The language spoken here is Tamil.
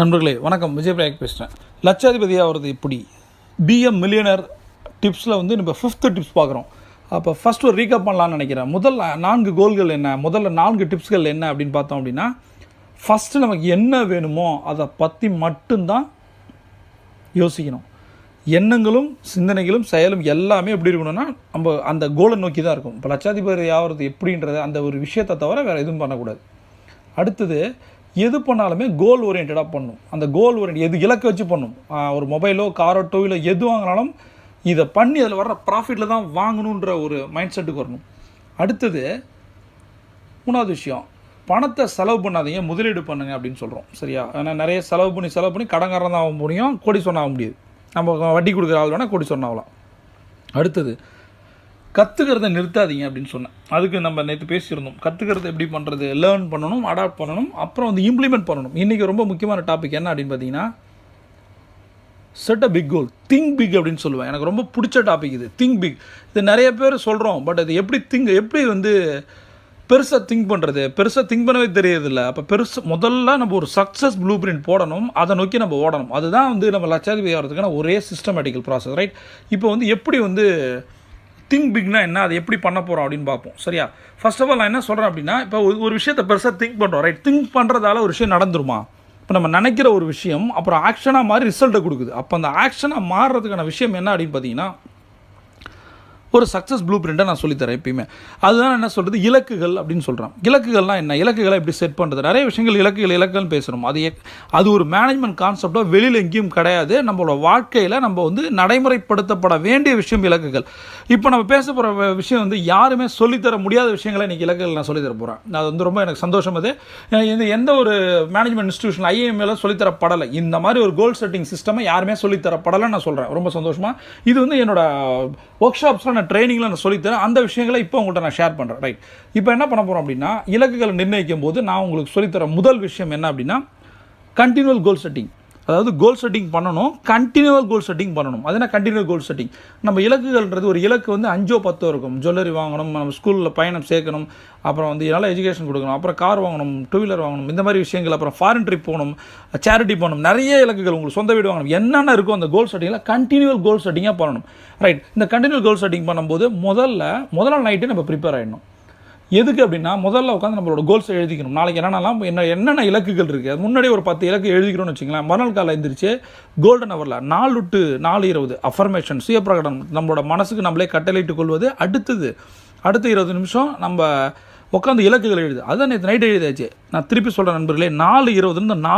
நண்பர்களே வணக்கம். விஜய் பிரயாக் பேசுகிறேன் லட்சாதிபதி ஆகிறது எப்படி பிஎம் மில்லியனர் டிப்ஸில் வந்து நம்ம ஃபிஃப்த்து டிப்ஸ் பார்க்குறோம். அப்போ ஃபர்ஸ்ட் ஒரு ரீகப் பண்ணலான்னு நினைக்கிறேன். முதல் நான்கு கோல்கள் என்ன? முதல்ல நான்கு டிப்ஸ்கள் என்ன அப்படின்னு பார்த்தோம் அப்படின்னா ஃபஸ்ட்டு நமக்கு என்ன வேணுமோ அதை பற்றி மட்டும்தான் யோசிக்கணும். எண்ணங்களும் சிந்தனைகளும் செயலும் எல்லாமே எப்படி இருக்கணும்னா நம்ம அந்த கோலை நோக்கி தான் இருக்கும் இப்போ லட்சாதிபதி ஆகிறது எப்படின்றத அந்த ஒரு விஷயத்தை தவிர வேறு எதுவும் பண்ணக்கூடாது. அடுத்தது எது பண்ணாலுமே கோல் ஓரியன்டாக பண்ணும். அந்த கோல் ஓரியன்ட் எது இலக்கை வச்சு பண்ணும். ஒரு மொபைலோ காரோ டூ வீலோ எது வாங்கினாலும் இதை பண்ணி அதில் வர்ற ப்ராஃபிட்டில் தான் வாங்கணுன்ற ஒரு மைண்ட் செட்டுக்கு வரணும். அடுத்தது மூணாவது விஷயம் பணத்தை செலவு பண்ணாதீங்க முதலீடு பண்ணுங்க அப்படின்னு சொல்கிறோம் சரியா? ஏன்னா நிறைய செலவு பண்ணி செலவு பண்ணி கடங்காரன் தான் ஆக முடியும் கோடி சொன்ன ஆக முடியாது. நம்ம வட்டி கொடுக்குற ஆள் வேணால் கோடி சொன்ன ஆகலாம். அடுத்தது கற்றுக்கிறத நிறுத்தாதீங்க அப்படின்னு சொன்னேன். அதுக்கு நம்ம நேற்று பேசியிருந்தோம். கற்றுக்கிறத எப்படி பண்ணுறது லேர்ன் பண்ணணும் அடாப்ட் பண்ணணும் அப்புறம் வந்து இம்ப்ளிமெண்ட் பண்ணணும். இன்றைக்கி ரொம்ப முக்கியமான டாபிக் என்ன அப்படின்னு பார்த்தீங்கன்னா set a big goal think big அப்படின்னு சொல்லுவேன். எனக்கு ரொம்ப பிடிச்ச டாபிக் இது திங்க் பிக் இது நிறைய பேர் சொல்கிறோம் பட் அது எப்படி திங்க் எப்படி வந்து பெருசாக திங்க் பண்ணுறது பெருசாக திங்க் பண்ணவே தெரியறதில்ல. அப்போ பெருசு முதல்ல நம்ம ஒரு சக்ஸஸ் ப்ளூ பிரிண்ட் போடணும் அதை நோக்கி நம்ம ஓடணும். அதுதான் வந்து நம்ம லட்சாதிபதி ஆகிறதுக்கான ஒரே சிஸ்டமேட்டிக்கல் ப்ராசஸ் ரைட் இப்போ வந்து எப்படி வந்து திங்க் பிக்னா என்ன? அதை எப்படி பண்ண போகிறோம் அப்படின்னு பார்ப்போம். சரியா? ஃபர்ஸ்ட் ஆஃப் ஆல் நான் என்ன சொல்கிறேன் அப்படின்னா இப்போ ஒரு ஒரு விஷயத்தை பெருசாக திங்க் பண்ணுறோம் ரைட் திங்க் பண்ணுறதால ஒரு விஷயம் நடந்துருமா? இப்போ நம்ம நினைக்கிற ஒரு விஷயம் அப்புறம் ஆக்ஷனாக மாறி ரிசல்ட்டை கொடுக்குது. அப்போ அந்த ஆக்ஷனாக மாறுறதுக்கான விஷயம் என்ன அப்படின்னு பார்த்தீங்கன்னா ஒரு சக்ஸஸ் ப்ளூ பிரிண்ட்டை நான் சொல்லித்தரேன் எப்பயுமே. அதுதான் என்ன சொல்கிறது இலக்குகள் அப்படின்னு சொல்கிறான் இலக்குகள்லாம் என்ன? இலக்குகளை எப்படி செட் பண்ணுறது நிறைய விஷயங்கள் இலக்குகள் இலக்குகள்னு பேசுகிறோம் அது அது ஒரு மேனேஜ்மெண்ட் கான்செப்டாக வெளியில் எங்கேயும் கிடையாது. நம்மளோட வாழ்க்கையில் நம்ம வந்து நடைமுறைப்படுத்தப்பட வேண்டிய விஷயம் இலக்குகள். இப்போ நம்ம பேச போகிற விஷயம் வந்து யாருமே சொல்லித்தர முடியாத விஷயங்களை இன்றைக்கி இலக்குகள் நான் சொல்லித்தர போகிறேன் அது வந்து ரொம்ப எனக்கு சந்தோஷம் அது. இந்த எந்த ஒரு மேனேஜ்மெண்ட் இன்ஸ்டியூஷன் ஐஏஎம்ல சொல்லித்தரப்படலை. இந்த மாதிரி ஒரு கோல் செட்டிங் சிஸ்டமை யாருமே சொல்லித்தரப்படலை நான் சொல்கிறேன் ரொம்ப சந்தோஷமாக இது வந்து என்னோட ஒர்க் ஷாப்ஸில் நான் ட்ரைனிங்கில் நான் சொல்லித்தரேன். அந்த விஷயங்களை இப்போ உங்கள்கிட்ட நான் ஷேர் பண்ணுறேன் ரைட் இப்போ என்ன பண்ண போகிறோம் அப்படின்னா இலக்குகளை நிர்ணயிக்கும் போது நான் உங்களுக்கு சொல்லித்தர முதல் விஷயம் என்ன அப்படின்னா கண்டினியூல் கோல் செட்டிங் அதாவது கோல் செட்டிங் பண்ணணும் கண்டினியூவல் கோல் செட்டிங் பண்ணணும். அது என்ன கோல் செட்டிங் நம்ம இலக்குகள்ன்றது ஒரு இலக்கு வந்து அஞ்சோ பத்தோ இருக்கும். ஜுவல்லரி வாங்கணும் நம்ம ஸ்கூலில் பயணம் சேர்க்கணும் அப்புறம் வந்து நல்ல எஜுகேஷன் கொடுக்கணும் அப்புறம் கார் வாங்கணும் டூ வீலர் வாங்கணும் இந்த மாதிரி விஷயங்கள் அப்புறம் ஃபாரின் ட்ரிப் போகணும் சேரிட்டி போகணும் நிறைய இலக்குகள் உங்களுக்கு சொந்த வீடு வாங்கணும். என்னென்ன இருக்கோ அந்த கோல் செட்டிங்கில் கண்டினியூவல் கோல் செட்டிங்காக பண்ணணும். ரைட் இந்த கண்டினியூவல் கோல் செட்டிங் பண்ணும்போது முதல்ல முதல் நாள் நைட்டு நம்ம ப்ரிப்பேர் ஆகிடணும் எதுக்கு அப்படின்னா முதல்ல உட்காந்து நம்மளோட கோல்ஸை எழுதிக்கணும். நாளைக்கு என்னென்னலாம் என்ன என்னென்ன இலக்குகள் இருக்குது அது முன்னாடி ஒரு பத்து இலக்கு எழுதிக்கிறோம்னு வச்சுங்களேன் மறுநாள் காலை எழுந்திரிச்சு கோல்டன் அவரில் நாலு டு நாலு இருபது அஃபர்மேஷன் சுய பிரகடனம் நம்மளோட மனசுக்கு நம்மளே கட்டளையிட்டுக் கொள்வது. அடுத்தது அடுத்த இருபது நிமிஷம் நம்ம உட்காந்து இலக்குகள் எழுது. அதுதான் நேற்று நைட் எழுதியாச்சு. நான் திருப்பி சொல்கிறேன் நண்பர்களே நாலு இருபதுலேருந்து நாலு